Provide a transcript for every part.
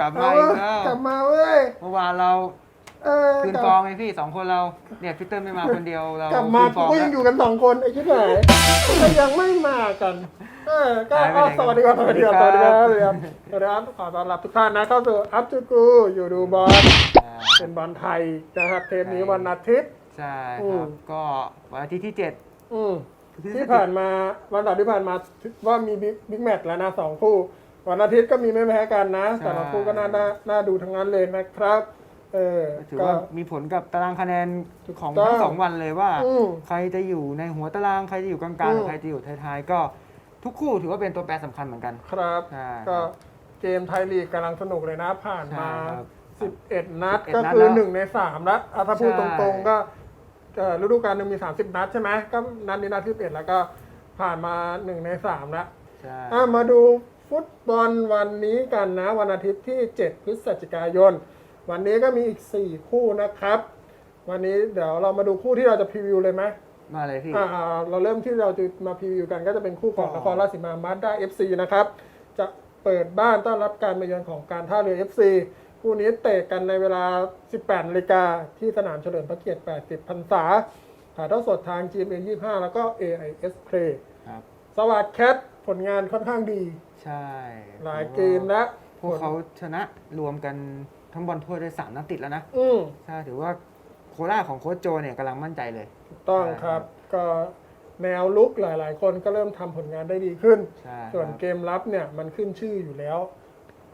กลับมาเอาอีกเว้ยแล้วกลับมาเว้ยเมื่อวานเราเออคืนกลับฟองไงพี่สองคนเราเนี่ยพีเตอร์ไม่มาคนเดียวเรากลับมาคืนฟกูองก็แล้ยัวงอยู่กันสองคนไอ้ชิบหายก็ยังไม่มากันเออก็หายไปอ้าวไหนสวัสดีครับสวัสดีครับสสวัวัสสดีดีคครัรับบสวัสดีครับสวัสดีครับขอต้อนรับทุกท่านนะเข้าสู่อัพจูกูอยู่ดูบอลอ่าเป็นบอลไทยนะครับเทปนี้วันอาทิตย์ใช่อืคมรับก็วันอาทิตย์ที่เจ็ดอืมที่ผ่านมาวันเสาร์ที่ผ่านมาว่ามีบิ๊กบิ๊กแมตช์แล้วนะสองคู่ วันอาทิตย์ก็มีไม่แพ้กันนะแต่ละคู่ก็น่าน่าน่าดูทั้งนั้นเลยนะครับ เออถือก็ว่ามีผลกับตารางคะแนนของถูกต้องทั้งสองวันเลยว่า อืมใครจะอยู่ในหัวตารางใครจะอยู่กลางๆหอืรือมใครจะอยู่ท้ายๆก็ทุกคู่ถือว่าเป็นตัวแปรสำคัญเหมือนกัน ครับ ใช่ก็เกมไทยลีกกำลังสนุกเลยนะผ่านมา ใช่ครับ11 นัด11ก็นัดคือแล้วหนึ่งในสามแล้วอะถ้าพูดใช่ ตรงๆก็เอ่อฤดูกาลหนึ่งมี 30 นัดใช่ไหมก็นัดนี้นัดที่11แล้วก็ผ่านมาหนึ่งในสามแล้วใช่ อะมาดู ฟุตบอลวันนี้กันนะ วันอาทิตย์ที่ 7 พฤศจิกายน วันนี้ก็มีอีก 4 คู่นะครับ วันนี้เดี๋ยวเรามาดูคู่ที่เราจะพรีวิวเลยไหมมาเลยพี่ อ่าเราเริ่มที่เราจะมาพรีวิวกันก็จะเป็นคู่ของอ๋นอครราชสีมามาด้า FC นะครับ จะเปิดบ้านต้อนรับการมาเยือนของการท่าเรือ FC คู่นี้เตะกันในเวลา 18นาฬิกาที่สนามเฉลิมพระเกียรติ 80 พรรษาถ่ายทอดสดทาง GMM 25 แล้วก็ AIS Play ครับ สวัสดแคท ผลงานค่อนข้างดี ใช่หลายเกมและพวกเขาชนะรวมกันทั้งบอลถ้วยได้สามนัดติดแล้วนะอืมใช่ถือว่าโคราชของโค้ชโจเนี่ยกำลังมั่นใจเลยถูกต้องใช่ครับ ก็แนวลุกหลาย ๆ คนก็เริ่มทำผลงานได้ดีขึ้นใช่ส่วนครับเกมรับเนี่ยมันขึ้นชื่ออยู่แล้ว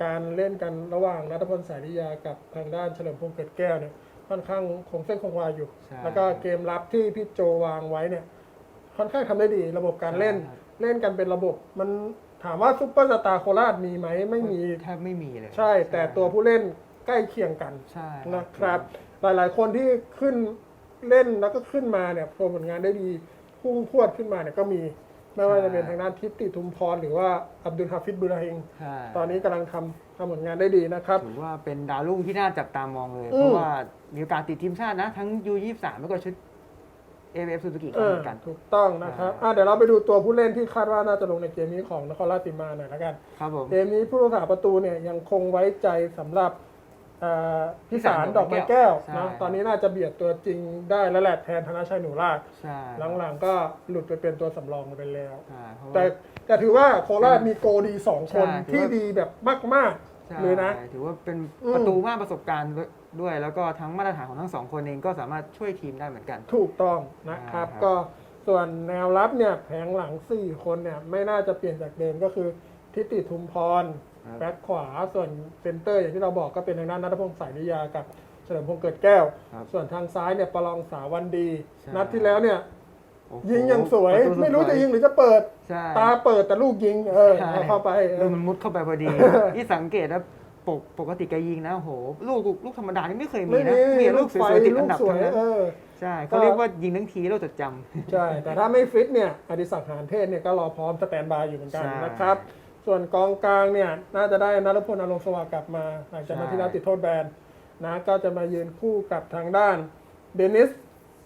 การเล่นกันระหว่างนัทพลสายนิยากับทางด้านเฉลิมพงษ์เกิดแก้วเนี่ยค่อนข้างคงเส้นคงวาอยู่ใช่แล้วก็เกมรับที่พี่โจวางไว้เนี่ยค่อนข้างทำได้ดี ระบบการเล่นใช่ครับ เล่นกันเป็นระบบ มันถามว่าซุปเปอร์สตาร์โคราชมีไหมไม่มี แทบไม่มีเลยใช่ แต่ตัวผู้เล่นใกล้เคียงกันใช่นะครับ หลายๆ คนที่ขึ้นเล่นแล้วก็ขึ้นมาเนี่ยโชว์ผลงานได้ดีพุ่งพรวดขึ้นมาเนี่ยก็มีไม่ว่าจะเป็นทางด้านทิพย์ติทุมพรหรือว่าอับดุลฮาฟิดบุราฮิงใช่ตอนนี้กำลังทำทำผลงานได้ดีนะครับถือว่าเป็นดาวรุ่งที่น่าจับตามองเลยอืมเพราะว่ามีโอกาสติดทีมชาตินะ ทั้ง U23 แล้วก็ชุด AFF Suzuki เอก็อเหมือนกัน ถูกต้องนะครับอ่าอะเดี๋ยวเราไปดูตัวผู้เล่นที่คาดว่าน่าจะลงในเกมนี้ของนครราชสีมาหน่อยละกัน ครับผมเกมนี้ผู้รักษาประตูเนี่ยยังคงไว้ใจสำหรับเอ่อพิสารดอกไม้แก้วใช่ นะตอนนี้น่าจะเบียดตัวจริงได้แล้วแหละแทนธนชัยหนูราชใช่หลังๆก็หลุดไปเป็นตัวสำรองไปแล้วใช่เพราะว่า แต่แต่ถือว่าโคราชมีโกดีสองคนใช่ถือที่ว่าดีแบบมากใช่ๆ เลยนะ ถือว่าเป็นอืมประตูมากประสบการณ์ด้วย แล้วก็ทั้งมาตรฐานของทั้งสองคนเองก็สามารถช่วยทีมได้เหมือนกัน ถูกต้องนะครับอ่าครับก็ส่วนแนวรับเนี่ยแผงหลัง 4 คนเนี่ยไม่น่าจะเปลี่ยนจากเดิมก็คือ ทิติทุมพรครับแบ็คขวาส่วนเซนเตอร์ อย่างที่เราบอกก็เป็นทางด้านนัทพงศ์สายนิยากับเฉลิมพงษ์เกิดแก้วครับส่วนทางซ้ายเนี่ยประลองสาวันดีใช่นัดที่แล้วเนี่ยโอ้โห ยิงอย่างสวยปตูไม่รู้สวยจะยิงหรือจะเปิด ใช่ตาเปิดแต่ลูกยิง เออใช่เอาเข้าไปเอดูอมันมุดเข้าไปพอดี ที่สังเกตนะปกปกติแกยิงนะโอ้โหลูกลูกธรรมดานี่ไม่เคยมีไม่นะมีมีแต่ลูกสวยๆติดอันดับลูกสวทั้ยงนั้นเออ ใช่เขาเรียกว่ายิงทั้งทีเราจดจำ ใช่ แต่ถ้าไม่ฟิตเนี่ยอดิศักดิ์หานเทศเนี่ยก็รอพร้อมสแตนบายอยู่เหมือนกันใช่นะครับ ส่วนกองกลางเนี่ยน่าจะได้นรพลอารมณ์สวัสดิ์กลับมา หลังจากนัดใช่ ที่แล้วติดโทษแบนนะก็จะมายืนคู่กับทางด้านเดนิส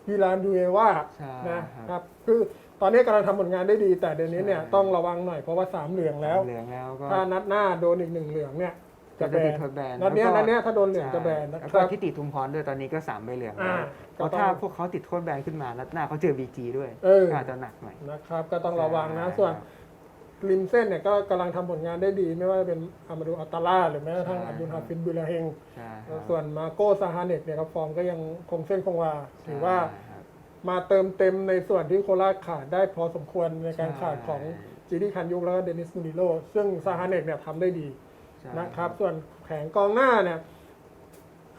วิลานดูเอวาใช่นะครับคือตอนนี้กำลังทำผลงานได้ดี แต่เดนิสเนี่ยใช่ ต้องระวังหน่อยเพราะว่าสามเหลืองแล้ว เหลืองแล้วก็ถ้านัดหน้าโดนอีกหนึ่งเหลืองเนี่ยก็จะจะแบติดนโทษแบนนัดเนี้ยแล้วก็นัดเนี้ยถ้าโดนเหลืองจะแบนนะแล้วคก็รับทิติทุมพรด้วยตอนนี้ก็สามใบเหลืองอ่าแล้วเพราะก็ต้อง ถ้าพวกเขาติดโทษแบนขึ้นมานัดหน้าเขาเจอบีจีด้วยเออก็อาจจะหนักหน่อย นะครับ ก็ต้องระวังนะ ใช่ส่วน ริมเส้นเนี่ยก็กำลังทำผลงานได้ดี ไม่ว่าจะเป็นอามาดูอัตตาล่าหรือแม้กระทั่งใช่อับดุลฮาฟิดบุลาเฮง ใช่ครับส่วนมาโก้ซาฮาเนตเนี่ยครับฟอร์มก็ยังคงเส้นคงวาถือว่าใช่ครับ มาเติมเต็มในส่วนที่โคราชขาดได้พอสมควรในการใช่ ขาดของจีดีคันยุกแล้วก็เดนิสมูนิโลซึ่งซาฮาเนตเนี่ยทำได้ดีใช่นะครับส่วนแผงกองหน้าเนี่ยค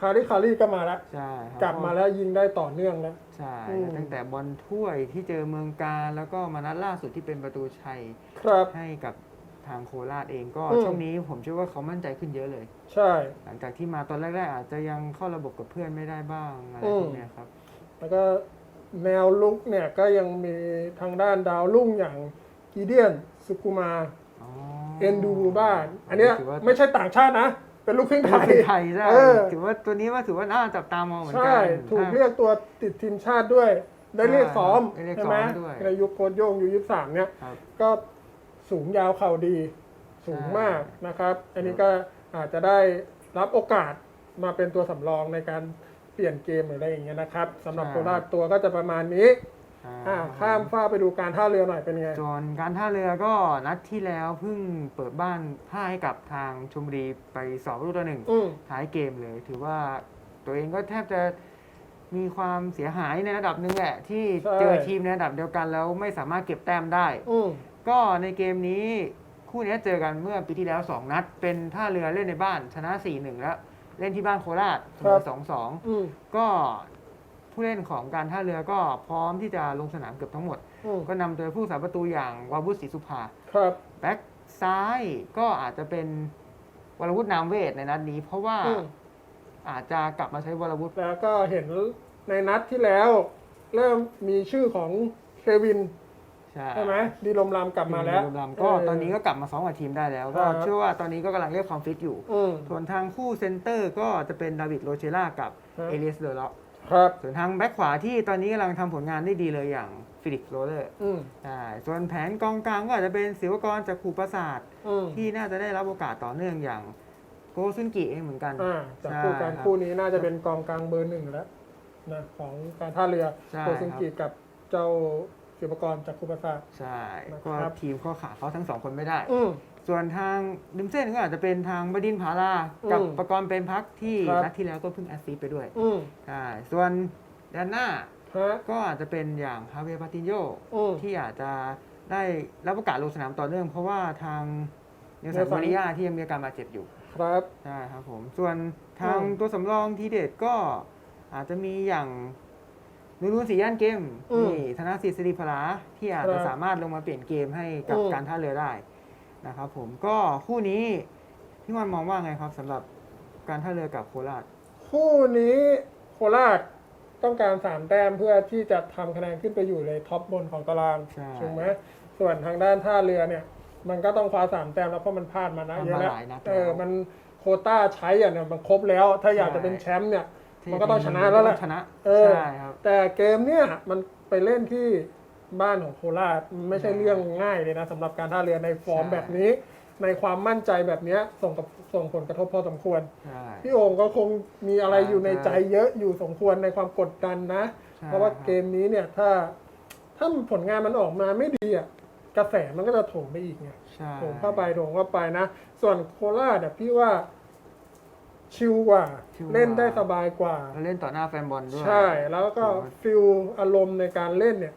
าริคารีก็มาแล้วใช่ครับกลับมาแล้วยิงได้ต่อเนื่องแล้ว ใช่อืม ตั้งแต่บอลถ้วยที่เจอเมืองการแล้วก็มานัดล่าสุดที่เป็นประตูชัยครับ ให้กับทางโคราชเองก็อืม ช่วงนี้ผมเชื่อว่าเขามั่นใจขึ้นเยอะเลย ใช่ หลังจากที่มาตอนแรกๆอาจจะยังเข้าระบบกับเพื่อนไม่ได้บ้างอะไรอืมพวกเนี้ยครับ แล้วก็แนวลุกเนี่ยก็ยังมีทางด้านดาวรุ่งอย่างกีเดียนสุกุมาอ๋อเอ็นดูบ้าน อันเนี้ยถืว่า ไม่ใช่ต่างชาตินะ เป็นลูกครึ่งไทเป็นยไทยใช่เออถือว่าตัวนี้ว่าถือว่าน่าจับตามองเหมือนกัใช่ถูกเรียกตัวติดทีมชาติด้วย ได้เรียกซ้อมได้เรียกใช่ไหมซ้อมด้วยในยุคโคชโยงอยู่ยุคสามเนี่ย ครับ ก็สูงยาวเข่าดี สูงใช่มากนะครับ อันนี้ก็อาจจะได้รับโอกาสมาเป็นตัวสำรองในการเปลี่ยนเกมหรืออะไรอย่างเงี้ยนะครับสำหรับใช่ โคราชตัวก็จะประมาณนี้ อ่าอ่าข้ามฟ้ากไปดูการท่าเรือหน่อยเป็นไงส่วนการท่าเรือก็นัดที่แล้วเพิ่งเปิดบ้านพ่ายให้กับทางชมบุรีไปสองประตูต่อหนึ่งอืม ท้ายเกมเลย ถือว่าตัวเองก็แทบจะมีความเสียหายในระดับหนึ่งแหละ ที่ใช่เจอทีมในระดับเดียวกันแล้วไม่สามารถเก็บแต้มได้ อืมก็ในเกมนี้คู่นี้เจอกันเมื่อปีที่แล้ว 2 นัด เป็นท่าเรือเล่นในบ้านชนะ 4-1 แล้ว เล่นที่บ้านโคราชเสมอ2-2 อืมก็ ผู้เล่นของการท่าเรือก็พร้อมที่จะลงสนามเกือบทั้งหมด อืมก็นำโดยผู้สาประตูอย่างวาวุฒิศรีสุภาครับ แบ็กซ้ายก็อาจจะเป็นวรวุฒินามเวทในนัดนี้ เพราะว่าอืม อาจจะกลับมาใช้วรวุฒิแล้วก็เห็นในนัดที่แล้ว เริ่มมีชื่อของเควินใช่ใช่ไหมดีลมรามกลับมาแล้วทีรวมๆก็ตอนนี้ก็กลับมาซ้อมกับทีมได้แล้วก็ครับ เชื่อว่าตอนนี้ก็กำลังเรียกความฟิตอยู่ อืม ส่วนทางคู่เซนเตอร์ก็จะเป็นดาวิดโรเชล่ากับครับเอเลียสเดอร์ล็อก ครับส่วนทางแบ็คขวาที่ตอนนี้กำลังทำผลงานได้ดีเลยอย่างฟิลิปโรเลอร์อืมใช่ส่วนแผนกองกลางก็อาจจะเป็นศิวกรจากขูประสาท อืมที่น่าจะได้รับโอกาสต่อเนื่องอย่างโกซุนกิเองเหมือนกัน อ่าจากใช่คู่การครับคู่นี้น่าจะเป็นกองกลางเบอร์หนึ่งแล้วนะของการท่าเรือใช่ โคซิงกิกับเจ้าศิวกรจากคูปราสาทใช่นะครับ ก็ทีมก็ขาดเขาทั้งสองคนไม่ได้ อืม ส่วนทางดิมเส้นก็อาจจะเป็นทางบดินทร์ผาลา กับอืมประกรณ์เป็นพักที่ครับ นัดที่แล้วก็เพิ่งแอสซีสต์ไปด้วยอืมใช่ส่วนด้านหน้าฮะก็อาจจะเป็นอย่างฮาเวปาตินโย อืม ที่อาจจะได้รับโอกาสลงสนามต่อเนื่อง เพราะว่าทางเนลสันเนลสันมาริยาที่ยังมีอาการบาดเจ็บอยู่ ครับ ใช่ครับผม ส่วนทางอืมตัวสำรองทีเด็ดก็อาจจะมีอย่างนูรุนสีย่านเกมอืมนี่ธนสิทธิ์สิริพลาที่อาจจะครับสามารถลงมาเปลี่ยนเกมให้กับอืม การท่าเรือได้ นะครับผมก็คู่นี้พี่มอนมองว่าไงครับสำหรับการท่าเรือกับโคราช คู่นี้โคราชต้องการสามแต้มเพื่อที่จะทำคะแนนขึ้นไปอยู่ในท็อปบนของตารางใช่ ถูกไหมส่วนทางด้านท่าเรือเนี่ย มันก็ต้องคว้าสามแต้มแล้วเพราะมันพลาดมานะทำเยอะมาแล้วหลายนัดเออแล้วมันโควต้าใช้อะเนี่ยมันครบแล้ว ถ้าอยากจะเป็นแชมป์เนี่ยมันก็ต้องชนะแล้วแหละต้องชนะเออ ใช่ครับ แต่เกมเนี่ยมันไปเล่นที่ บ้านของโคราชมันไม่ใช่เรื่องง่ายเลยนะสำหรับการท่าเรือในฟอร์มใช่แบบนี้ ในความมั่นใจแบบเนี้ยส่งกับส่งผลกระทบพอสมควร ใช่ พี่โอ่งก็คงมีอะไรอยู่ในใจเยอะอยู่สมควรในความกดดันนะ ใช่ เพราะว่าครับเกมนี้เนี่ยถ้าถ้าผลงานมันออกมาไม่ดีอะกระแสมันก็จะโถมไปอีกไง ใช่โถมเข้าไปโถมเข้าไปนะ ส่วนโคราชเนี่ยพี่ว่าชิลกว่า เล่นได้สบายกว่า แล้วเล่นต่อหน้าแฟนบอลด้วย ใช่แล้วก็ฟิลอารมณ์ในการเล่นเนี่ย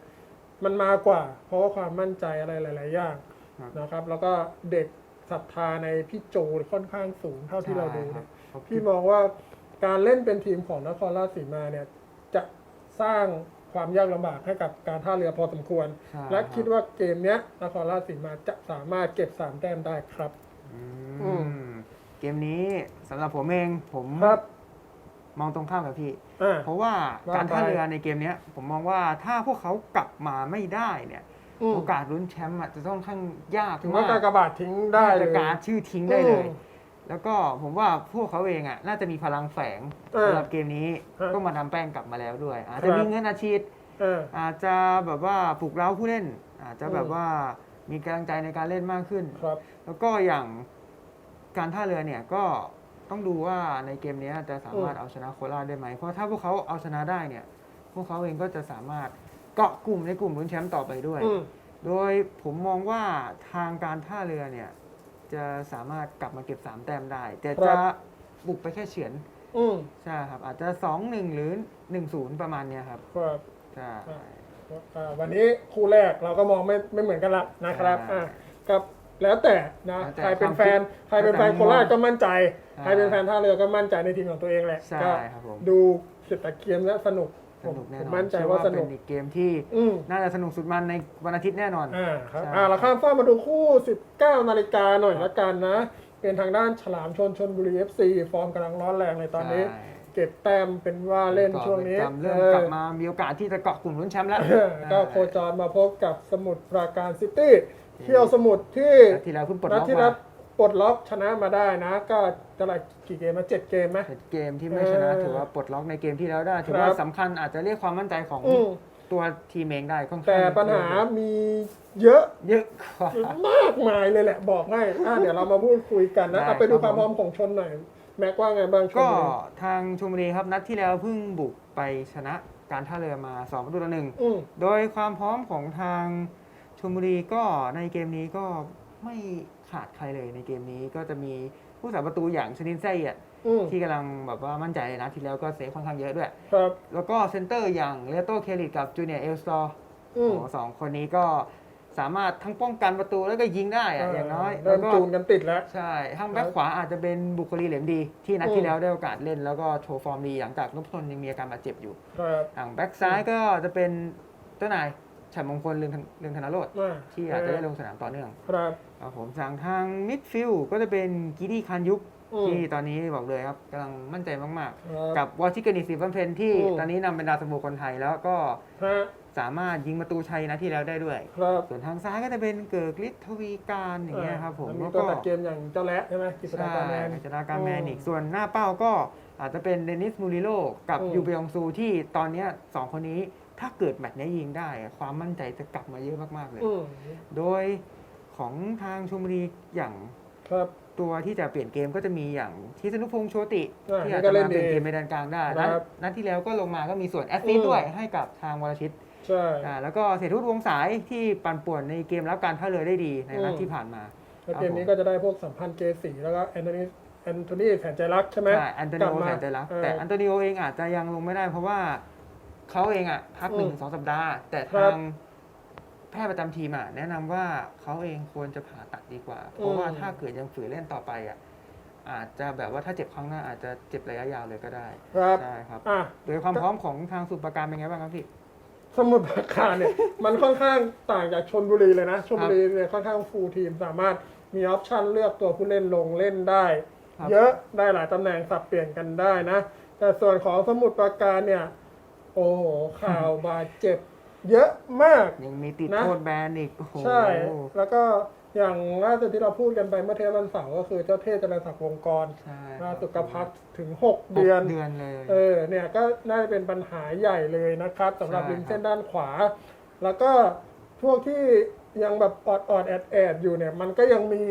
มันมากว่า เพราะว่าความมั่นใจอะไรหลาย ๆ อย่างครับ นะครับ แล้วก็เด็กศรัทธาในพี่โจค่อนข้างสูงเท่าที่เราดูใช่คเนี่ยบพี่มองว่าการเล่นเป็นทีมของนครราชสีมาเนี่ยจะสร้างความยากลำบากให้กับการท่าเรือพอสมควร ใช่และรับคิดว่าเกมเนี้ยนครราชสีมาจะสามารถเก็บสามแต้มได้ครับ อือืมมเกมนี้สำหรับผมเองผมครับ มองตรงข้ามกับพี่อ่าเพราะว่าว่าการท่าไปเรือในเกมเนี้ย ผมมองว่าถ้าพวกเขากลับมาไม่ได้เนี่ย อืม โอกาสลุ้นแชมป์อะจะต้องค่อนข้างยากถึงว่าากมการกระบาดทิ้งได้เลจะย การดชื่อทิ้งได้เลย อืมแล้วก็ผมว่าพวกเขาเองอะน่าจะมีพลังแฝงเออสำหรับเกมนี้ฮะก็มาทำแป้งกลับมาแล้วด้วย อาจครัจะบมีเงินอาชีพ เออ อาจจะแบบว่าปลุกเร้าผู้เล่น อาจจะแบบอืม ว่ามีกำลังใจในการเล่นมากขึ้น ครับ แล้วก็อย่างการท่าเรือเนี่ยก็ ต้องดูว่าในเกมเนี้ยจะสามารถอืมเอาชนะโคราชได้ไหม เพราะถ้าพวกเขาเอาชนะได้เนี่ย พวกเขาเองก็จะสามารถเกาะกลุ่มในกลุ่มลุ้นแชมป์ต่อไปด้วยอืมโดยผมมองว่าทางการท่าเรือเนี่ย จะสามารถกลับมาเก็บ 3 แต้มได้ แต่ครัจะบบุกไปแค่เฉือนอืมใช่ครับ อาจจะ 2-1 หรือ 1-0 ประมาณเนี้ยครับครับใช่อ่าวันนี้คู่แรกเราก็มองไม่ไม่เหมือนกันละนะครับใช่อ่ากับ แล้วแต่นะแล้วแต่ใครเป็นความแฟนคิดใครเป็นแฟนแล้วแต่โคราชก็มั่นใจใช่ใครเป็นแฟนท่าเรือก็มั่นใจในทีมของตัวเองแหละใช่ก็ครับผมดูเขียดตะเกียมและสนุกสผมนุกแน่ผมนอนมั่นใจเชื่อว่าสนุเป็กนอีกเกมที่อืมน่าจะสนุกสุดมันในวันอาทิตย์แน่นอน อ่าครับใช่ อ่าเราข้ามฟ้ากมาดูคู่ 19 นาฬิกาหน่อยละกันนะ เป็นทางด้านฉลามชนชนบุรี FC ฟอร์มกำลังร้อนแรงในตอนนี้ ใช่เก็บแต้มเป็นว่าเล่นช่วงนี้กลับเริ่มเออกลับมามีโอกาสที่จะเกาะกลุ่มลุ้นแชมป์แล้ว เออก็โคจรมาพบกับสมุทรปราการซิตี้ เที่ยวสมุทรที่นัดที่แล้วเพิ่งปลดนัล็ดอกที่มารับปลดล็อกชนะมาได้นะ ก็เท่าไหร่กี่เกมมาเจ็ดเกมไหม เป็นเกมที่ไม่ชนะเออถือว่าปลดล็อกในเกมที่แล้วได้ ถือครัว่าบสำคัญอาจจะเรียกความมั่นใจของอืม ตัวทีมเองได้ค่อนข้างแต่ปัญหามีเยอะเยอะกว่า มากมายเลยแหละบอกให้อะเดี๋ยวเรามาพูดคุยกันนะได้เอาไปดูครับความพร้อมของชนหน่อย แม็กว่าไงบ้างชนก็บุรีทางชมบุรีครับนัดที่แล้วเพิ่งบุกไปชนะการท่าเรือมา2ประตูต่อหนึ่ง อืม โดยความพร้อมของทาง ชมบุรีก็ในเกมนี้ก็ไม่ขาดใครเลยในเกมนี้ก็จะมีผู้สาประตูอย่างชนินไส้อะอืมที่กำลังแบบว่ามั่นใจเลยนะที่แล้วก็เซฟค่อนข้างเยอะด้วย ครับแล้วก็เซนเตอร์อย่างเลโตเคลิตกับจูเนียร์เอลสตอร์อืมสองคนนี้ก็สามารถทั้งป้องกันประตูแล้วก็ยิงได้อะอย่างน้อยเริ่มแล้วก็ จูนกันติดแล้ว ใช่ทางแบ็คขวาอาจจะเป็นบุคลีเหลมดี ที่นัดอืมที่แล้วได้โอกาสเล่นแล้วก็โชว์ฟอร์มดีหลังจากนพพลยังมีอาการบาดเจ็บอยู่ครับ ทางแบ็คซ้ายก็จะเป็นเจ้านาย ฉันมงคลเรืองธนเรืองธนโรธอ่าที่อาจจะได้ลงสนามต่อเนื่องครับครับผมทางทางมิดฟิลด์ก็จะเป็นกิดี้คันยุกอืมที่ตอนนี้บอกเลยครับกำลังมั่นใจมากครับๆกับวอชิกานิสิบัมเพนที่อืม ตอนนี้นำเป็นดาวสโมคนไทยแล้วก็ฮะสามารถยิงประตูชัยนะที่แล้วได้ด้วย ครับ ส่วนทางซ้ายก็จะเป็นเกิร์กฤทธิ์ทวีการอย่างเงี้ยครับผมมีแล้วตัวก็ตัดเกมอย่างเจ้าแระใช่ไหมกิษดาใช่การแมนกิจนาการแมนอีกส่วนหน้าเป้าก็อาจจะเป็นเดนิสมูริโลกับอืม ยูเบยองซูที่ตอนเนี้ยสองคนนี้ ถ้าเกิดแมตช์เนี้ยยิงได้อะความมั่นใจจะกลับมาเยอะมากๆเลย อืมโดยของทางชมบุรีอย่างครับ ตัวที่จะเปลี่ยนเกมก็จะมีอย่างทิศนุพงษ์โชติ อ่าที่อาจนี่ก็จะเล่มานเปลี่ยนดีเกมในด้านกลางได้นัดครับนัดที่แล้วก็ลงมาก็มีส่วนแอสซิสอืม ด้วยให้กับทางวรชิตใช่ อ่าแล้วก็เศรษฐวุฒิวงศ์สายที่ปั่นป่วนในเกมรับการท่าเรือได้ดีในนัดอืม ที่ผ่านมา แล้วเกมนี้ก็จะได้พวกสัมพันธ์เกสีแล้วก็แอนโทนีแอนโทนีแสนใจรักใช่ไหม ใช่อันโตนิกลัโอบมาแสนใจรักเออแต่อันโตนิโอเองอาจจะยังลงไม่ได้เพราะว่า เขาเองอะพักหนึ่งอืมถึงสองสัปดาห์ แต่ครัทาบงแพทย์ประจำทีมอะแนะนำว่าเขาเองควรจะผ่าตัดดีกว่า เพราะว่าอืมถ้าเกิดยังฝืนเล่นต่อไปอะอาจจะแบบว่าถ้าเจ็บครั้งหน้าอาจจะเจ็บระยะยาวเลยก็ได้ครับ ใช่ครับอะ โดยความพร้อมของทางสุปราการเป็นไงบ้างครับพี่ สมุทรปราการเนี่ย มันค่อนข้างต่างจากชนบุรีเลยนะชนบุรีเนี่ยค่อนข้างฟูลทีมสามารถมีออปชันเลือกตัวผู้เล่นลงเล่นได้ ครับ เยอะได้หลายตำแหน่งสับเปลี่ยนกันได้นะ แต่ส่วนของสมุทรปราการเนี่ยโอ้โหข่าวบาดเจ็บ เยอะมาก ยังมีติดนะ โทษแบนอีกโอ้โหใช่ แล้วก็อย่างล่าสุดที่เราพูดกันไปเมื่อเทปวันเสาร์ก็คือเจ้าเทพเจริญศักดิ์วงกรใช่ล่าสุดคก็รับพักถึง6หกเดือน เดือนเลย เออเนี่ยก็น่าจะเป็นปัญหาใหญ่เลยนะครับสำหรับใช่ริมเส้นด้านขวา แล้วก็พวกที่ยังแบบออดออดๆแอดแอดๆอยู่เนี่ย มันก็ยังมี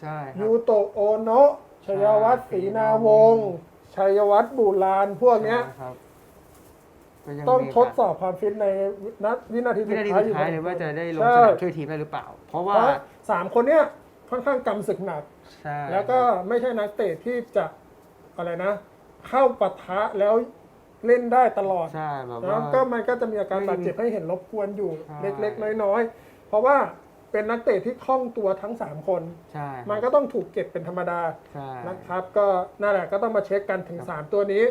ใช่ครับ ยูโตะโอโนะชัยวัฒน์ศรีนาวงศ์ชัยวัฒน์บุรานพวกเนี้ย ใช่ครับ ก็ยังต้องมีทดสอบความฟิตในนัดวินาทีวิสุดนาทีท้ายสุอดท้ายพอเลยว่าจะได้ลงใช่สนามช่วยทีมได้หรือเปล่า เพราะเพว่าราะสามคนเนี้ยค่อนข้างกำศึกหนัก ใช่แล้วก็ไม่ใช่นักเตะที่จะอะไรนะ เข้าปะทะแล้วเล่นได้ตลอด ใช่แบบแล้ว่าวก็มันก็จะมีอาการไม่บาดเจ็บให้เห็นรบกวนอยู่ใช่ เล็กๆ น้อยๆ เพราะว่าเป็นนักเตะที่คล่องตัวทั้ง 3 คน ใช่ครับมันก็ต้องถูกเก็บเป็นธรรมดาใช่ นะครับ ก็นั่นแหละก็ต้องมาเช็คกันถึง3ตัวนี้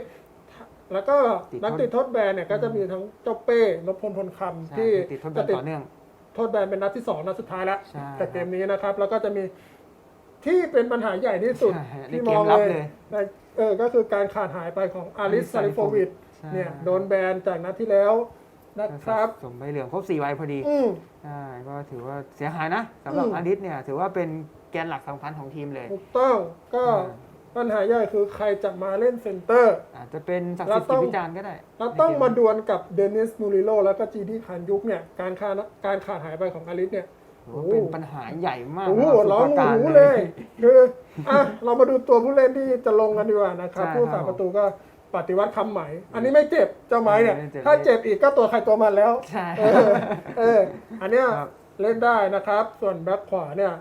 แล้วก็ติดโทษนักติดโทษแบนเนี่ยก็จะมีทั้งเจ้าเป้นพพลพลคำใช่ที่ติดโทษแบจะนติดต่อเนื่อง โทษแบนเป็นนัดที่สองนัดสุดท้ายแล้วใช่แต่เกมนี้นะครับ แล้วก็จะมีที่เป็นปัญหาใหญ่ที่สุดใช่ในที่เกมมองรับเลยเลยในเออก็คือการขาดหายไปของอาริส Aris ซาลิโฟวิชใช่เนี่ยโดนแบนจากนัดที่แล้วนะครับสมใบเหลืองครบสี่ใบพอดีอืมใช่ก็ถือว่าเสียหายนะสำหรับอืมอาริสเนี่ยถือว่าเป็นแกนหลักสำคัญของทีมเลยถูกต้องก็อ่า ปัญหาใหญ่คือใครจะมาเล่นเซนเตอร์ อาจจะเป็นศักดิ์แล้สิวทธิ์ต้จิองตวิจารณ์ก็ได้เราต้องในเกมาดวลกับเดนิสมูริโลแล้วก็จีดีคานยุกเนี่ยการขาดการขาดหายไปของอาริสเนี่ยถือว่าเป็นปัญหาใหญ่มากโอ้โหสำหร้บองสุปราหูการเลยคืออะเรามาดูตัวผู้เล่นที่จะลงกันดีกว่านะครับใช่ผู้ครัสาบประตูก็ปฏิวัติคำไหม อันนี้ไม่เจ็บเจ้าไม้เนี่ยไม่เจ็บถ้าเจ็บอีกก็ตัวใครตัวมันแล้ว ใช่ เออเอออันเนี้ยครับเล่นได้นะครับ ส่วนแบ็คขวาเนี่ย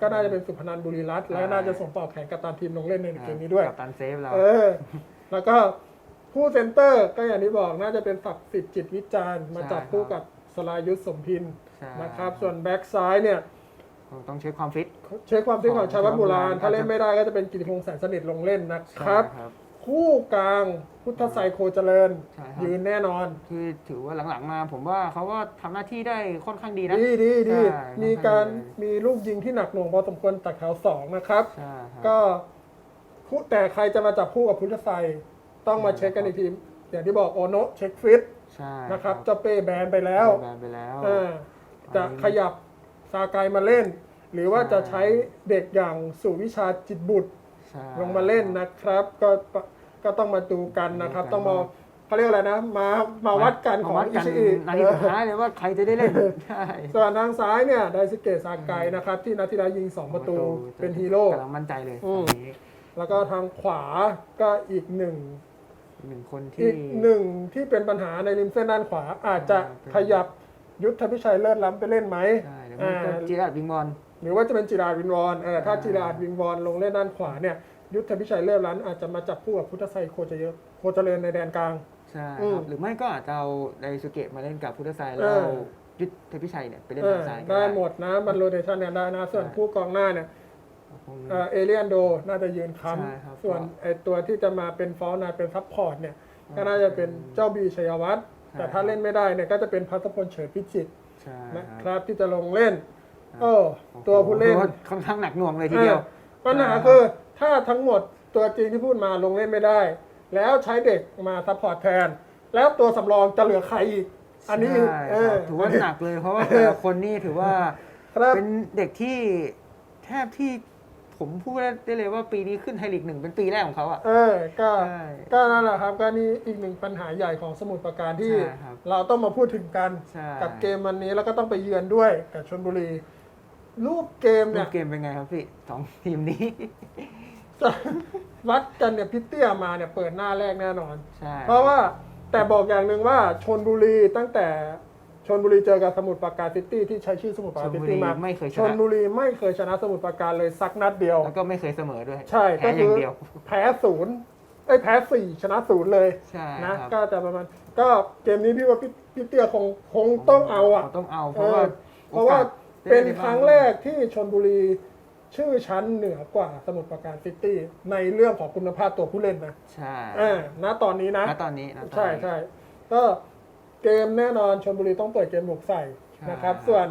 ก็น่าจะเป็นสุพนันบุรีรัตน์ใช่และน่าจะส่งต่อแข่งกับตามทีมลงเล่นในเกมนี้ด้วยกับตันเซฟเราเออ แล้วก็ผู้เซนเตอร์ก็อย่างที่บอกน่าจะเป็นศักดิ์สิทธิ์จิตวิจารณ์มาจับคู่กับสลายุทธสมพินใช่นะครับ ส่วนแบ็คซ้ายเนี่ยต้องเช็คความฟิต เช็คความฟิตของชายวัฒน์โบราณของถ้าเล่นไม่ได้ก็จะเป็นกิติพงษ์แสนสนิทลงเล่นนะครับใช่ ครับคู่กลางพุทธไซโคเจริญ ใช่ครับ ยืนแน่นอน คือถือว่าหลังๆมา ผมว่าเขาก็ทำหน้าที่ได้ค่อนข้างดีนะ ดีดีดีใช่มีการค่อนข้างดีมีลูกยิงที่หนักหน่วงพอสมควรจากแถวสองนะครับ ใช่ครับ ก็คู่แต่ใครจะมาจับคู่กับพุทธไซต้องมาใช่ เช็คกันครับอีกทีอย่างที่บอกโอโนะเช็คฟิตใช่นะครับเจ้าเป้แบนไปแล้วแบนไปแล้ว อ่าจะขยับซากายมาเล่น หรือว่าจะใช้เด็กอย่างสุวิชาจิตบุตร ใช่ ลงมาเล่นนะครับ ก็ก็ต้องมาดูกันนะครับดูกันต้องมาเขาเรียกอะไรนะ มามาวัดกันของมาวัดอิกันชิอินาทีสุดท้ายเลยว่าใครจะได้เล่นใช่ส่วนทางซ้ายเนี่ยไดซิเกะซาไกนะครับ ที่นาทีละยิง 2 ประตูเป็นฮีโร่ กำลังมั่นใจเลยอืมตอนนี้แล้วก็ทางขวาก็อีกหนึ่ง หนึ่งคนอีที่กหนึ่งที่เป็นปัญหาในริมเส้นด้านขวาอาจจะอ่าเป็นขยับยุทธพิชัยเลิศล้ำไปเล่นไหมใช่แล้วมันก็อ่าจีราดวิงบอล หรือว่าจะเป็นจิราดวินวอนเออถ้าอ่าจิราดวินวอนลงเล่นด้านขวาเนี่ยยุทธพิชัยเลิศล้ำอาจจะมาจับคู่กับพุทธไซโคจะเยอะโคเจริญในแดนกลางใช่อืคมรับหรือไม่ก็อาจจะเอาไดสุเกะมาเล่นกับพุทธไซเอแล้วอเอายุทธพิชัยเนี่ยไปเล่นเอทาองซ้ายก็ได้หมดนะมันโรเตชันเนี่ยได้นะส่วนใช่คู่กองหน้าเนี่ยคงเอ่อเอเลียนโดน่าจะยืนค้ใช่ครับำส่วนก็ไอตัวที่จะมาเป็นฟอลนาเป็นซับพอร์ตเนี่ยก็น่าจะเป็นเจ้าบีชัยวัฒน์ใช่แต่ถ้าเล่นไม่ได้เนี่ยก็จะเป็นพัทพลเฉิดพิจิตรใช่นะคครัรับบที่จะลงเล่น ครับโอ้ตัวผู้เล่นโอ้โหค่อนข้างหนักหน่วงเลยทีเดียวออปัญหาคือถ้าทั้งหมดตัวจริงที่พูดมาลงเล่นไม่ได้ แล้วใช้เด็กมาซัพพอร์ตแทน แล้วตัวสำรองจะเหลือใครอีก อันนี้ใช่เอคอรับถือว่าหนักเลยเพราะว่าแต่ละคนนี่ถือว่าครับเป็นเด็กที่แทบที่ผมพูดได้เลยว่าปีนี้ขึ้นไทยลีกหนึ่งเป็นปีแรกของเขาอะ เออ ก็ใช่ก็นั่นแหละครับ ก็นี่อีกหนึ่งปัญหาใหญ่ของสมุทรปราการที่ใช่ครับเราต้องมาพูดถึงกันใช่กับเกมวันนี้แล้วก็ต้องไปเยือนด้วยกับชลบุรี รูปเกมรูเนี่ปยเกมเป็นไงครับพี่สองทีมนี้ จะวัดกันเนี่ยพิเตี้ยมาเนี่ยเปิดหน้าแรกแน่นอน ใช่เพราะว่าแต่บอกอย่างหนึ่งว่าชนบุรีตั้งแต่ชนบุรีเจอกับสมุทรปราการซิตี้ที่ใช้ชื่อสมุทรปราชการลซิบุตี้รีมาไม่เคยชชนนะบุรีไม่เคยชนะสมุทรปราการเลยสักนัดเดียว แล้วก็ไม่เคยเสมอด้วยใช่แพ้ก็อคืย่างอเดียว แพ้ศูนย์ไอ้ยแพ้สี่ชนะศูนย์เลยใช่นะ ครับก็จะประมาณก็เกมนี้พี่ว่าพี่พี่เตี้ยคงคงต้องเอาอะต้องเอาเพเอราะอว่าเพราะว่าโอกส เป็นได้ครั้งแรกที่ชนบุรีชื่อชั้นเหนือกว่าสมุทรปราการซิตี้ในเรื่องของคุณภาพตัวผู้เล่นนะใช่อ่าณตอนนี้นะณตอนนี้นะตอนนี้ใช่ใช่ก็เกมแน่นอนชนบุรีต้องเปิดเกมบุกใส่ใช่นะครับ ส่วน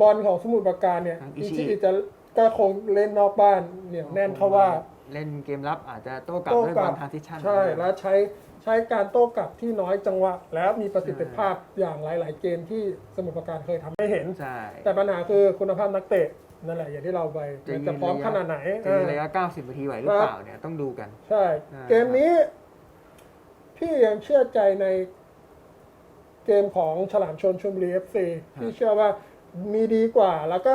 บอลของสมุทรปราการเนี่ยทางอิอิชิชิอิจะก็คงเล่นนอกบ้านเหนียวแน่นเขาว่า เล่นเกมรับอาจจะโต้กลับโต้ด้วยกลับบอลทางทิชชั่นใช่แล้วใช้ ใช้การโต้กลับที่น้อยจังหวะ แล้วมีประสิทธิภาพอย่างหลาย ๆ เกมที่สมุทรปราการเคยทำให้เห็น ใช่แต่ปัญหาคือคุณภาพนักเตะนั่นแหละอย่างที่เราไปจะมันยืนจะพร้อมระยะขนาดไหนจะมีเออระยะ 90 นาทีไหวหรือครับเปล่าเนี่ยต้องดูกัน ใช่อ่าเกมนี้ พี่ยังเชื่อใจในเกมของฉลามชนชลบุรีเอฟซีพี่เชื่อว่ามีดีกว่า แล้วก็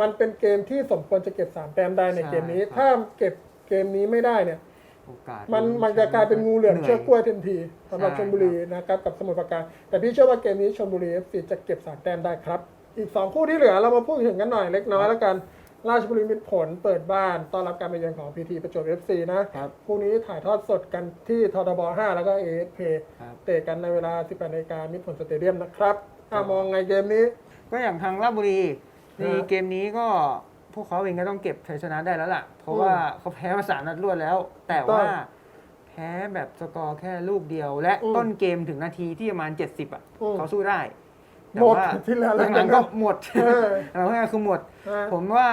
มันเป็นเกมที่สมควรจะเก็บสามแต้มได้ในเกมนี้ ถ้าเก็บเกมนี้ไม่ได้เนี่ย โอกาสมันมันจะกลายเป็นงูเหลือมเชือกกล้วยทันทีสำหรับใช่ชลบุรีนะครับกับสมุทรปราการแต่พี่เชื่อว่าเกมนี้ชลบุรีเอฟซีจะเก็บสามแต้มได้ครับ อีกสองคู่ที่เหลือเรามาพูดถึงกันหน่อยเล็กน้อยแล้วกันราชบุรีมิตรผลเปิดบ้านต้อนรับการมาเยือนของพีทีประจวบเอฟซีนะครับคู่นี้ถ่ายทอดสดกันที่ททบ 5 แล้วก็เอสเพครับเตะกันในเวลา 18นาฬิกามิตรผลสเตเดียมนะครับอะมองไงเกมนี้ ก็อย่างทางราชบุรีในฮะเกมนี้ก็ พวกเขาเองก็ต้องเก็บชัยชนะได้แล้วล่ะ เพราะว่าเขาแพ้มาสามนัดรวดแล้ว แต่ว่า แพ้แบบสกอร์แค่ลูกเดียว และอืมต้นเกมถึงนาทีที่ประมาณ 70 อะ อืมเขาสู้ได้ แต่หมดว่าที่แล้วหลังๆก็หมดเออ หลังๆคือหมดนะผมว่า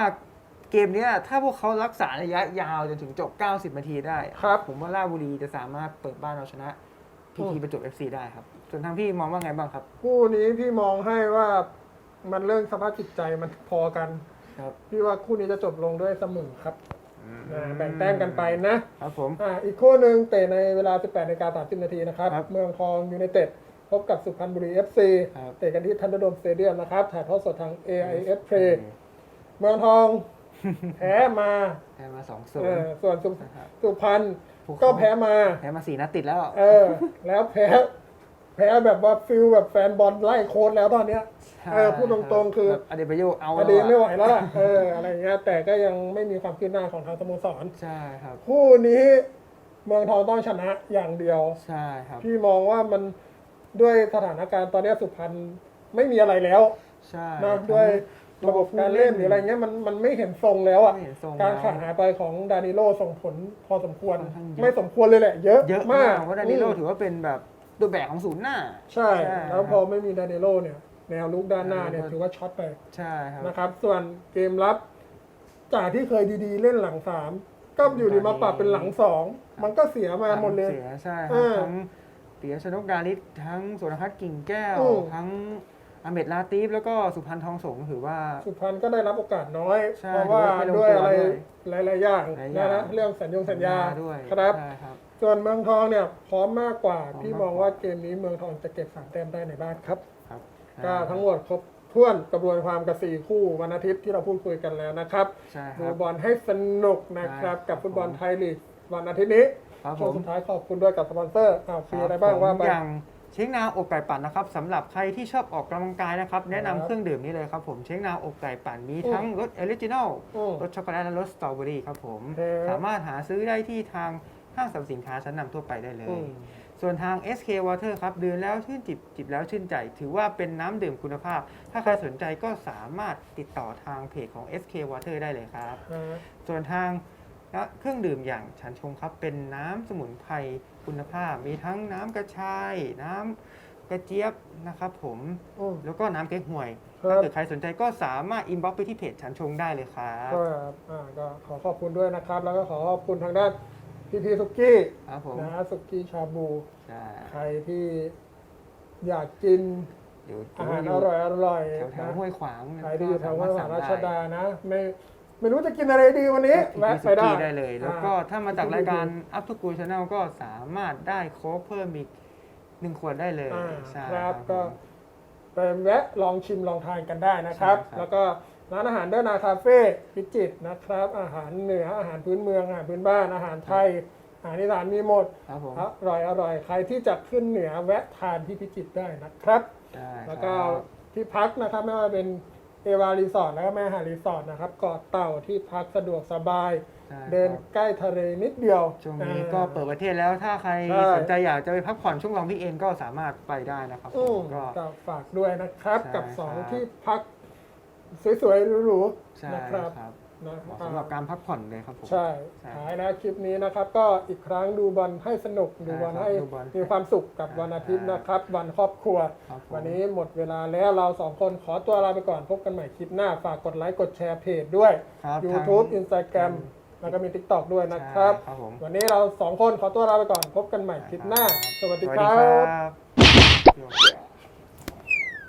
เกมเนี้ยถ้าพวกเขารักษาระยะยาวจนถึงจบ 90 นาทีได้อะครับผมว่าราชบุรีจะสามารถเปิดบ้านเอาชนะพีทีประจวบ FC ได้ครับ ส่วนทางพี่มองว่าไงบ้างครับ คู่นี้พี่มองให้ว่ามันเรื่องสภาพจิตใจมันพอกัน ครับพี่ว่าคู่นี้จะจบลงด้วยเสมอครับอ่าแบ่งแต้มกันไปนะครับผม อ่าอีกคู่หนึ่งเตะในเวลา 18นาฬิกา30นาทีนะครับ ครับเมืองทองยูไนเต็ดพบกับสุพรรณบุรี FC ครับ เตะกันที่ทันเดอร์โดมสเตเดียมนะครับ ถ่ายทอดสดทาง AIS Play เมืองทอง แพ้มาแพ้มาสองศูเอนอย์ส่วนสุนะครับสุพรรณพวเขาก็แพ้มา แพ้มาสี่นัดติดแล้ว เออ แล้วแพ้แพ้แบบว่าฟิลแบบแฟนบอลไล่โค้ดแล้วตอนเนี้ยเออพูดตรงๆคือแบบอเดบาโยเอาอดีตไม่แล้วไหวแล้วล่ะเอออะไรเงี้ยแต่ก็ยังไม่มีความคืบหน้าของทางสโมสรใช่ครับ คู่นี้เมืองทองต้องชนะอย่างเดียวใช่ครับพี่มองว่ามันด้วยสถานการณ์ตอนเนี้ยสุพรรณไม่มีอะไรแล้วใช่นะด้วยระบบการเล่นหรืออะไรเงี้ยมันมันไม่เห็นทรงแล้วอะไม่เห็นทรงการแล้วขาดหายไปของดานิโลส่งผลพอสมควรค่อนข้างเยอะไม่สมควรเลยแหละ เยอะเยอะมามากกเพราะดานิโลอืมถือว่าเป็นแบบ ตัวแบกของศูนย์หน้า ใช่ ใช่แล้วพอไม่มีดานิโลเนี่ย แนวลุกด้านหน้าเนี่ยเออถือว่าช็อตไปใช่ครับนะครับ ส่วนเกมรับ จากที่เคยดีๆ เล่นหลังสามก็อยู่ดีมาปรับเป็นหลังสองมันก็เสียมาหมดเลยเสียใช่คเอรับอทั้งเปียชนกดาริศทั้งสุรพัฒน์กิ่งแก้ว อืม ทั้งอเมดลาตีฟแล้วก็สุพรรณทองสงฆ์ถือว่า สุพรรณก็ได้รับโอกาสน้อย ใช่เพราะว่าถือว่าไม่ลงด้วยตัวอะไรด้วยหลายๆอย่างหลายอนะย่างนะเรื่องสัญญงสัญญาด้วยครับ ใช่ครับ ส่วนเมืองทองเนี่ยพร้อมมากกว่าพร้อมพี่มากมองกว่าว่าเกมนี้เมืองทองจะเก็บสามแต้มได้ในบ้านครับ ครับก็ทั้งหมดครบถ้วนกระบวนความกับสี่คู่วันอาทิตย์ที่เราพูดคุยกันแล้วนะครับใช่คดูรับบอลให้สนุกนะครับได้ครับ กับฟุตบอลไทยลีกวันอาทิตย์นี้ครับผช่วงมสุดท้ายขอบคุณด้วยกับสปอนเซอร์อ้าวฟรีอะไรบ้างคบว่าผมไปอย่างเช้งนาวอกไก่ปั่นนะครับสำหรับใครที่ชอบออกกำลังกายนะครับ แนะนำครับเครื่องดื่มนี้เลยครับผมเช้งนาวอกไก่ปั่นมีอืมทั้งรสออริจินอลอืมรสช็อกโกแลตและรสสตรอเบอรี่ครับผมครับสามารถหาซื้อได้ที่ทาง ห้างสรรพสินค้าชั้นนำทั่วไปได้เลอืยมส่วนทาง SK Water ครับดื่มแล้วชื่นจิบจิบแล้วชื่นใจ ถือว่าเป็นน้ำดื่มคุณภาพ ถ้าใครสนใจก็สามารถติดต่อทางเพจของ SK Water ได้เลยครับนะส่วนทางเครื่องดื่มอย่างฉันชงครับเป็นน้ำสมุนไพรคุณภาพ มีทั้งน้ำกระชาย น้ำกระเจี๊ยบนะครับผมอืมแล้วก็น้ำเก๊กฮวยครับถ้าเกิดใครสนใจก็สามารถอินบ็อกไปที่เพจฉันชงได้เลยครับก็อ่าก็ขอขอบคุณด้วยนะครับ แล้วก็ขอขอบคุณทางด้าน พี่พีสุกี้ครับผมนะสุกี้ชาบู ใช่ใครที่อยากกินเดี๋ยวอาหารออยู่ร่อยอร่อยแถวแถวนะห้วยขวางใครที่อยู่แถวห้วยขวางก็ราสชมถดาสั่งนะไม่ไม่รู้จะกินอะไรดีวันนี้ได้แวะที่ไปได้สุกี้ได้เลย แล้วก็อ่ถ้ามาจากรายการ Up to Go Channel ก็สามารถได้โค้กเพิ่มอีกหนึ่งขวดได้เลยอ่าใช่ครับผมก็ไปแวะลองชิมลองทานกันได้นะครับใช่ครับแล้วก็ ร้านอาหารเดอนาคาเฟ่พิจิตรนะครับ อาหารเหนืออาหารพื้นเมืองอาหารพื้นบ้านอาหารไทยอาหารอีสานมีหมดครับผมอร่อยอร่อยใครที่จะขึ้นเหนือแวะทานที่พิจิตรได้นะครับ ได้แล้วก็ครับที่พักนะครับไม่ว่าเป็นเอวารีสอร์ทแล้วก็แม่หารีสอร์ทนะครับเกาะเต่าที่พักสะดวกสบายใช่เดินครับใกล้ทะเลนิดเดียวช่วงนี้อ่า ก็เปิดประเทศแล้วถ้าใครใช่ สนใจอยากจะไปพักผ่อนช่วงลองวิกเอนก็สามารถไปได้นะครับผอืมมก็ ก็ฝากด้วยนะครับ ใช่กับสองครับที่พัก สวยๆหรูใช่ๆนะครับครับนะเหมาะสำหรับการพักผ่อนเลยครับผม ใช่ใช่ท้ายนะคลิปนี้นะครับ ก็อีกครั้งดูบอลให้สนุกดูบอลใช่ครับให้ดูบอลมีความสุขกับใช่วันอาทิตย์นะครับ วันครอบครัว ครับผม วันนี้หมดเวลาแล้วเราสองคนขอตัวลาไปก่อนพบกันใหม่คลิปหน้าฝากกดไลค์กดแชร์เพจด้วย ครับ YouTube ทาง Instagram แล้วก็มี TikTok ด้วยนะครับ ใช่ครับผม วันนี้เราสองคนขอตัวลาไปก่อนพบกันใหม่คลิปหน้า สวัสดีสวัสคดีรัครับ บ